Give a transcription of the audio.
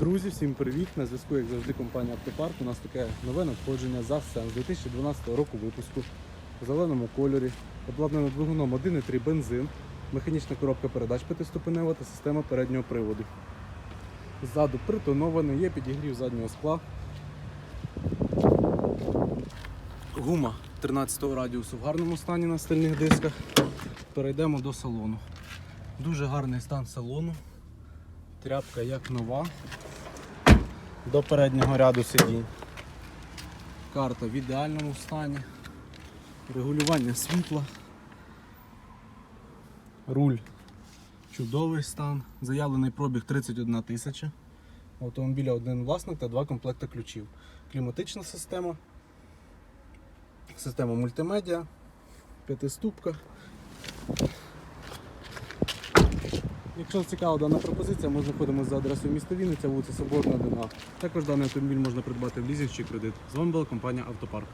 Друзі, всім привіт! На зв'язку, як завжди, компанія Автопарк. У нас таке нове надходження за сцен з 2012 року випуску в зеленому кольорі, обладнано двигуном 1,3 бензин, механічна коробка передач п'ятиступенева та система переднього приводу. Ззаду притонований, є підігрів заднього скла. Гума 13 радіусу в гарному стані на стильних дисках. Перейдемо до салону. Дуже гарний стан салону. Тряпка як нова. До переднього ряду сидінь. Карта в ідеальному стані. Регулювання світла. Руль. Чудовий стан. Заявлений пробіг 31 тисяча. Автомобіля один власник та два комплекти ключів. Кліматична система. Система мультимедіа. П'ятиступка. Якщо цікава дана пропозиція, ми знаходимося за адресою міста Вінниця, вулиця Соборна, 1А. Також даний автомобіль можна придбати в лізинг чи кредит. З вами була компанія Автопарк.